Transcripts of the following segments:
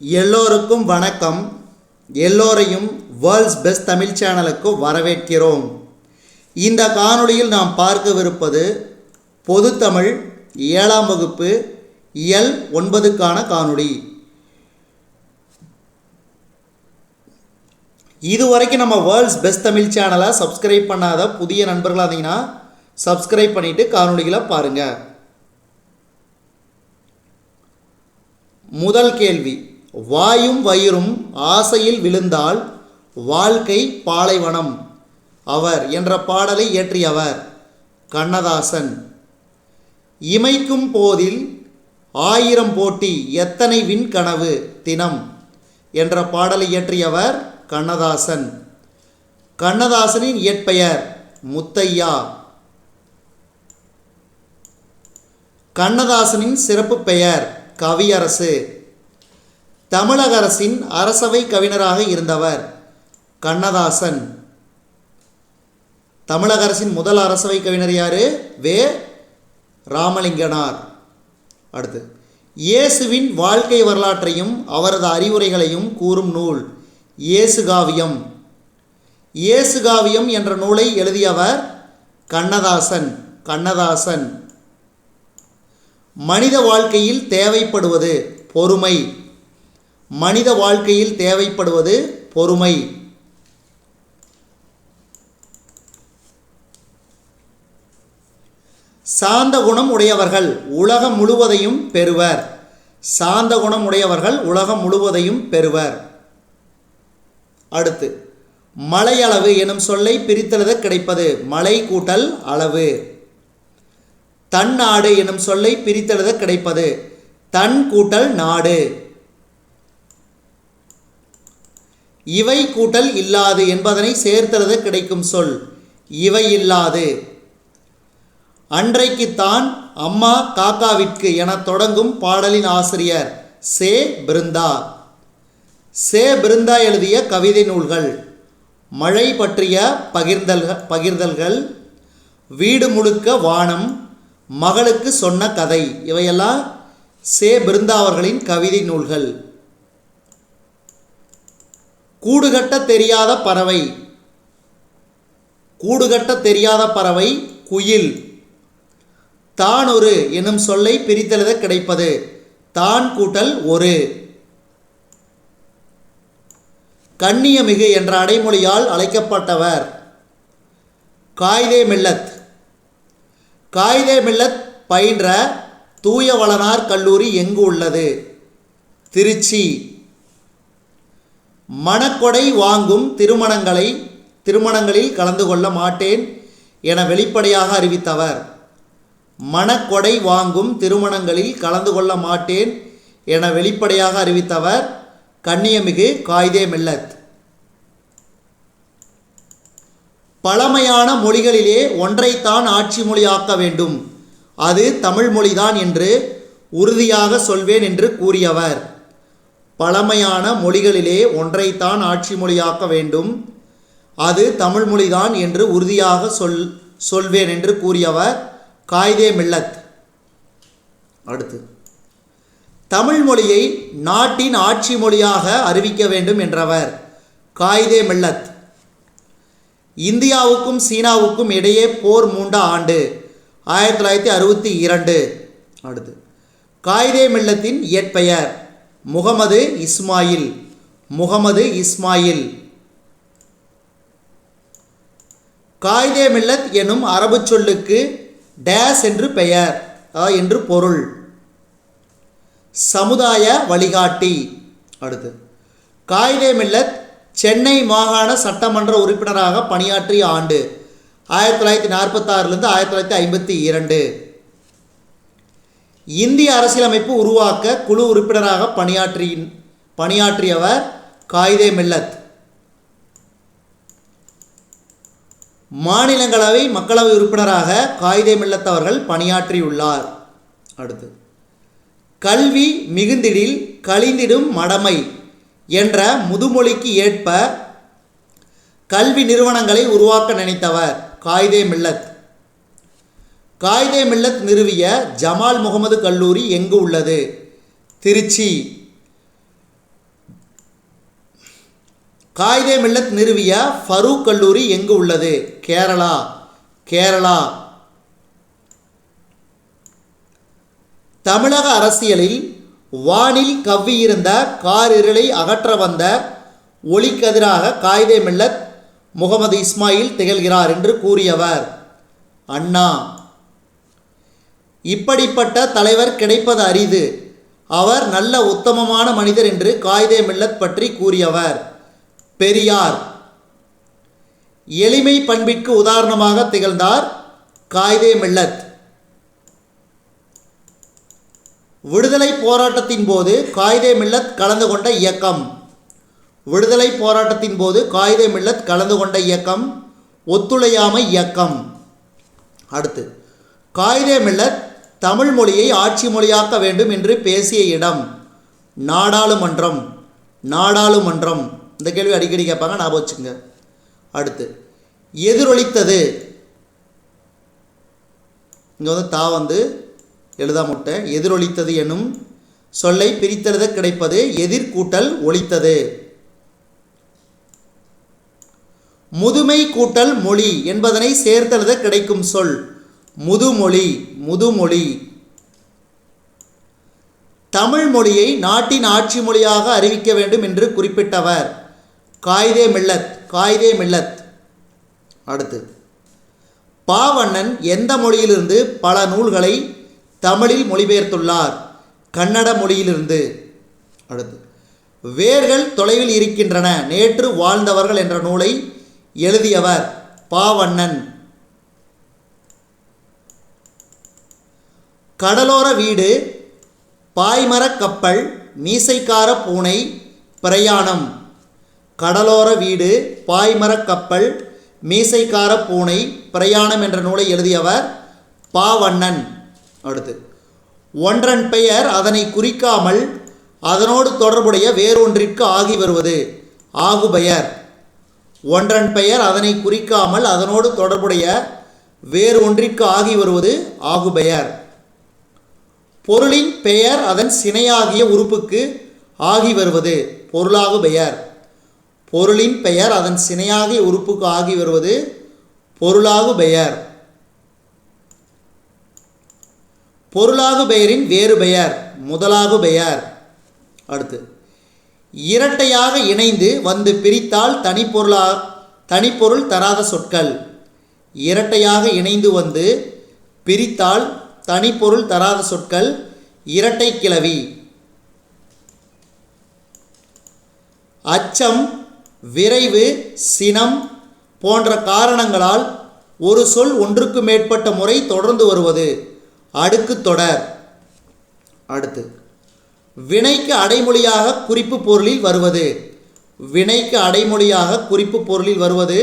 எல்லோருக்கும் வணக்கம். எல்லோரையும் வேர்ல்ட்ஸ் பெஸ்ட் தமிழ் சேனலுக்கு வரவேற்கிறோம். இந்த காணொளியில் நாம் பார்க்கவிருப்பது பொதுத்தமிழ் ஏழாம் வகுப்பு எல் ஒன்பதுக்கான காணொளி. இதுவரைக்கும் நம்ம வேர்ல்ட்ஸ் பெஸ்ட் தமிழ் சேனலை சப்ஸ்கிரைப் பண்ணாத புதிய நண்பர்களாக இருந்தீங்கன்னா சப்ஸ்கிரைப் பண்ணிவிட்டு காணொலிகளை பாருங்கள் முதல் கேள்வி. வாயும் வயிறும் ஆசையில் விழுந்தால் வாழ்க்கை பாலைவனம். அவர் என்ற பாடலை இயற்றியவர் கண்ணதாசன். இமைக்கும் போதில் ஆயிரம் போட்டி எத்தனை விண் கனவு தினம் என்ற பாடலை இயற்றியவர் கண்ணதாசன். கண்ணதாசனின் இயற்பெயர் முத்தையா. கண்ணதாசனின் சிறப்பு பெயர் கவியரசு. தமிழக அரசின் அரசவை கவிஞராக இருந்தவர் கண்ணதாசன். தமிழக அரசின் முதல் அரசவை கவிஞர் யார்? வே. ராமலிங்கனார். அடுத்து இயேசுவின் வாழ்க்கை வரலாற்றையும் அவரது அறிவுரைகளையும் கூறும் நூல் இயேசுகாவியம். இயேசுகாவியம் என்ற நூலை எழுதியவர் கண்ணதாசன் கண்ணதாசன். மனித வாழ்க்கையில் தேவைப்படுவது பொறுமை. மனித வாழ்க்கையில் தேவைப்படுவது பொறுமை. சாந்த குணம் உடையவர்கள் உலகம் முழுவதையும் பெறுவர். சாந்த குணம் உடையவர்கள் உலகம் முழுவதையும் பெறுவர். அடுத்து மலையளவு எனும் சொல்லை பிரித்தெழுத கிடைப்பது மலை கூட்டல் அளவு. தன் நாடு எனும் சொல்லை பிரித்தெழுத கிடைப்பது தன் கூட்டல் நாடு. இவை கூட்டல் இல்லாது என்பதனை சேர்த்துறது கிடைக்கும் சொல். இவை இல்லாது. அன்றைக்குத்தான் அம்மா காக்காவிற்கு என தொடங்கும் பாடலின் ஆசிரியர் சே. பிருந்தா. சே. பிருந்தா எழுதிய கவிதை நூல்கள். மழை பற்றிய பகிர்ந்தல்கள் பகிர்தல்கள். வீடு முழுக்க வானம். மகளுக்கு சொன்ன கதை. இவையெல்லாம் சே. பிருந்தா அவர்களின் கவிதை நூல்கள். கூடுகட்ட தெரியாத பறவை. கூடுகட்ட தெரியாத பறவை குயில். தான் ஒரு எனும் சொல்லை பிரித்தெழுத கிடைப்பது. தான் கூட்டல் ஒரு. கண்ணியமிகு என்ற அடைமொழியால் அழைக்கப்பட்டவர். காய்தே மில்லத். காய்தே மில்லத் பயின்ற தூய வளனார் கல்லூரி எங்கு உள்ளது? திருச்சி. மணக்கொடை வாங்கும் திருமணங்களை திருமணங்களில் கலந்து கொள்ள மாட்டேன் என வெளிப்படையாக அறிவித்தவர். மணக்கொடை வாங்கும் திருமணங்களில் கலந்து கொள்ள மாட்டேன் என வெளிப்படையாக அறிவித்தவர் கண்ணியமிகு காய்தே மில்லத். பழமையான மொழிகளிலே ஒன்றைத்தான் ஆட்சி மொழியாக்க வேண்டும். அது தமிழ் மொழிதான் என்று உறுதியாக சொல்வேன் என்று கூறியவர். பழமையான மொழிகளிலே ஒன்றைத்தான் ஆட்சி மொழியாக்க வேண்டும். அது தமிழ் மொழிதான் என்று உறுதியாக சொல் சொல்வேன் என்று கூறியவர் காய்தே மில்லத். அடுத்து தமிழ் மொழியை நாட்டின் ஆட்சி மொழியாக அறிவிக்க வேண்டும் என்றவர் காய்தே மில்லத். இந்தியாவுக்கும் சீனாவுக்கும் இடையே போர் மூண்ட ஆண்டு ஆயிரத்தி தொள்ளாயிரத்தி அறுபத்தி இரண்டு. அடுத்து காய்தே மில்லத்தின் இயற்பெயர். முகமது இஸ்மாயில். முகமது இஸ்மாயில். காயிதே மில்லத் எனும் அரபு சொல்லுக்கு டேஸ் என்று பெயர் என்று பொருள். சமுதாய வழிகாட்டி. அடுத்து காயிதே மில்லத் சென்னை மாகாண சட்டமன்ற உறுப்பினராக பணியாற்றிய ஆண்டு ஆயிரத்தி தொள்ளாயிரத்தி நாற்பத்தாறுலேருந்து ஆயிரத்தி தொள்ளாயிரத்தி ஐம்பத்தி இரண்டு. இந்திய அரசியலமைப்பு உருவாக்க குழு உறுப்பினராக பணியாற்றி பணியாற்றியவர் காயிதே மில்லத். மாநிலங்களவை மக்களவை உறுப்பினராக காயிதே மில்லத் அவர்கள் பணியாற்றியுள்ளார். அடுத்து கல்வி மிகுந்திடில் கழிந்திடும் மடமை என்ற முதுமொழிக்கு ஏற்ப கல்வி நிறுவனங்களை உருவாக்க நினைத்தவர் காயிதே மில்லத். காயிதே மில்லத் நிறுவிய ஜமால் முகமது கல்லூரி எங்கு உள்ளது? திருச்சி. காயிதே மில்லத் நிறுவிய ஃபரூக் கல்லூரி எங்கு உள்ளது? கேரளா. கேரளா. தமிழக அரசியலில் வானில் கவ்வியிருந்த காரிருளை அகற்ற வந்த ஒளிக்கதிராக காயிதே மில்லத் முகமது இஸ்மாயில் திகழ்கிறார் என்று கூறியவர். அண்ணா. இப்படிப்பட்ட தலைவர் கிடைப்பது அரிது. அவர் நல்ல உத்தமமான மனிதர் என்று காயிதே மில்லத் பற்றி கூறியவர். பெரியார். எளிமை பண்பிற்கு உதாரணமாக திகழ்ந்தார் காயிதே மில்லத். விடுதலை போராட்டத்தின் போது காயிதே மில்லத் கலந்து கொண்ட இயக்கம். விடுதலை போராட்டத்தின் போது காயிதே மில்லத் கலந்து கொண்ட இயக்கம். ஒத்துழையாமை இயக்கம். அடுத்து காயிதே மில்லத் தமிழ் மொழியை ஆட்சி மொழியாக்க வேண்டும் என்று பேசிய இடம் நாடாளுமன்றம் நாடாளுமன்றம். இந்த கேள்வி அடிக்கடி கேட்பாங்க ஞாபகம் வச்சுங்க அடுத்து எதிரொலித்தது. இங்கே வந்து தா வந்து எழுதா முட்டை எதிரொலித்தது எனும் சொல்லை பிரித்தெழுத கிடைப்பது எதிர்கூட்டல் ஒழித்தது முதுமை கூட்டல் மொழி என்பதனை சேர்த்தெழுத கிடைக்கும் சொல். முதுமொழி முதுமொழி. தமிழ் மொழியை நாட்டின் ஆட்சி மொழியாக அறிவிக்க வேண்டும் என்று குறிப்பிட்டவர் காயிதே மில்லத் காயிதே மில்லத். அடுத்து பாவண்ணன் எந்த மொழியிலிருந்து பல நூல்களை தமிழில் மொழிபெயர்த்துள்ளார்? கன்னட மொழியிலிருந்து. அடுத்து வேர்கள் தொலைவில் இருக்கின்றன நேற்று வாழ்ந்தவர்கள் என்ற நூலை எழுதியவர் பாவண்ணன். கடலோர வீடு பாய்மரக் கப்பல் மீசைக்கார பூனை பிரயாணம். கடலோர வீடு பாய்மரக் கப்பல் மீசைக்கார பூனை பிரயாணம் என்ற நூலை எழுதியவர் பாவண்ணன். அடுத்து ஒன்றன் பெயர் அதனை குறிக்காமல் அதனோடு தொடர்புடைய வேறொன்றிற்கு ஆகி வருவது. ஆகுபெயர். ஒன்றன் பெயர் அதனை குறிக்காமல் அதனோடு தொடர்புடைய வேறு ஒன்றிற்கு ஆகி வருவது ஆகுபெயர். பொருளின் பெயர் அதன் சினையாகிய உறுப்புக்கு ஆகி வருவது. பொருளாகு பெயர். பொருளின் பெயர் அதன் சினையாகிய உறுப்புக்கு ஆகி வருவது. பொருளாகு பெயர். பொருளாகு பெயரின் வேறு பெயர். முதலாகு பெயர். அடுத்து. இரட்டையாக இணைந்து வந்து பிரித்தால் தனிப்பொருளா தனிப்பொருள் தராத சொற்கள். இரட்டையாக இணைந்து வந்து பிரித்தால் தனிப்பொருள் தராத சொற்கள் இரட்டை கிளவி. அச்சம் விரைவு சினம் போன்ற காரணங்களால் ஒரு சொல் ஒன்றுக்கு மேற்பட்ட முறை தொடர்ந்து வருவது. அடுக்கு தொடர். அடுத்து வினைக்கு அடைமொழியாக குறிப்பு பொருளில் வருவது. வினைக்கு அடைமொழியாக குறிப்பு பொருளில் வருவது.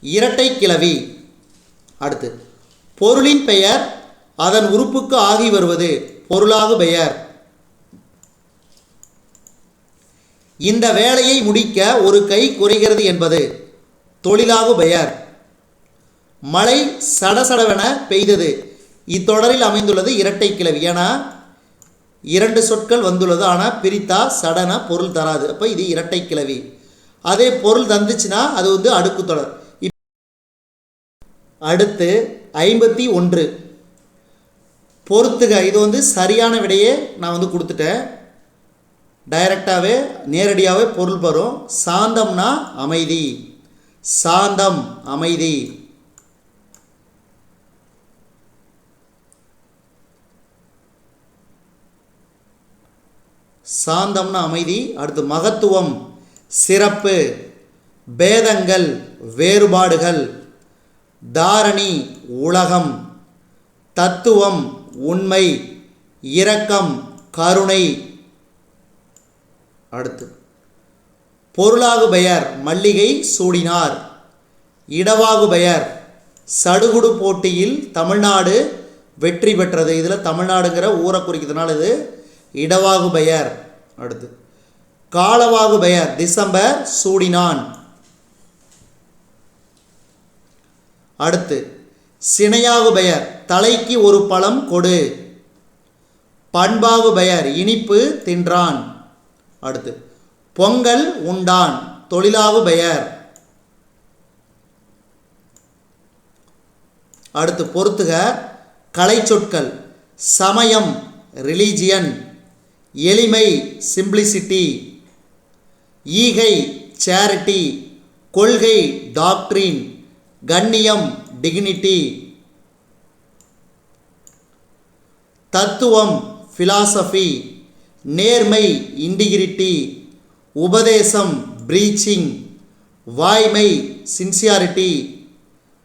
இரட்டை கிளவி. அடுத்து பொருளின் பெயர் அதன் உறுப்புக்கு ஆகி வருவது பொருளாகு பெயர். இந்த வேலையை முடிக்க ஒரு கை குறைகிறது என்பது தொழிலாகு பெயர். மழை சடசடவென பெய்தது. இத்தொடரில் அமைந்துள்ளது இரட்டை கிளவி ஏன்னா இரண்டு சொற்கள் வந்துள்ளது. ஆனால் பிரித்தா சடன பொருள் தராது. அப்போ இது இரட்டை கிளவி அதே பொருள் தந்துச்சுன்னா அது வந்து அடுக்கு தொடர். அடுத்து ஐம்பத்தி ஒன்று. பொறுத்துக இது வந்து சரியான விடையே நான் வந்து கொடுத்துட்டேன். டைரக்டாகவே நேரடியாகவே பொருள் வரும் சாந்தம்னா அமைதி. சாந்தம் அமைதி. சாந்தம்னா அமைதி அடுத்து மகத்துவம் சிறப்பு பேதங்கள் வேறுபாடுகள். தாரணி உலகம் தத்துவம் உண்மை இரக்கம் கருணை. அடுத்து பொருளாகு பெயர் மல்லிகை சூடினார். இடவாகு பெயர் சடுகுடு போட்டியில் தமிழ்நாடு வெற்றி பெற்றது. இதில் தமிழ்நாடுங்கிற ஊரை குறிக்கிறதுனால இது இடவாகு பெயர் அடுத்து காலவாகு பெயர் டிசம்பர் சூடினான். அடுத்து சினையாகு பெயர் தலைக்கு ஒரு பழம் கொடு. பண்பாகு பெயர் இனிப்பு தின்றான். அடுத்து பொங்கல் உண்டான் தொழிலாவு பெயர். அடுத்து பொறுத்துக கலைச்சொற்கள் சமயம் ரிலீஜியன் எளிமை சிம்பிளிசிட்டி ஈகை சேரிட்டி கொள்கை டாக்ட்ரின் கண்ணியம் டிக்னிட்டி தத்துவம் ஃபிலாசபி நேர்மை இன்டிகிரிட்டி உபதேசம் பிரீச்சிங் வாய்மை சின்சியாரிட்டி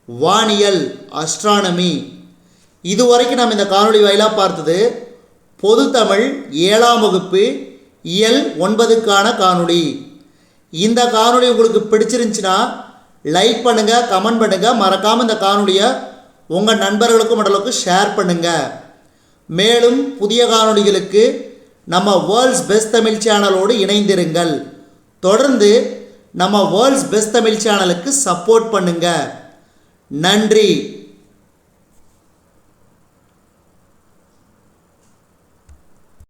வானியல் அஸ்ட்ரானமி இதுவரைக்கும் நம்ம இந்த காணொளி வாயிலாக பார்த்தது பொது தமிழ் ஏழாம் வகுப்பு இயல் ஒன்பதுக்கான காணொளி. இந்த காணொளி உங்களுக்கு பிடிச்சிருந்துச்சுன்னா லைக் பண்ணுங்கள் கமெண்ட் பண்ணுங்கள் மறக்காமல் இந்த காணொளியை உங்கள் நண்பர்களுக்கும் மற்றவர்களுக்கும் ஷேர் பண்ணுங்கள் மேலும் புதிய காணொலிகளுக்கு நம்ம வேர்ல்ட்ஸ் பெஸ்ட் தமிழ் சேனலோடு இணைந்திருங்கள். தொடர்ந்து நம்ம வேர்ல்ட்ஸ் பெஸ்ட் தமிழ் சேனலுக்கு சப்போர்ட் பண்ணுங்கள் நன்றி.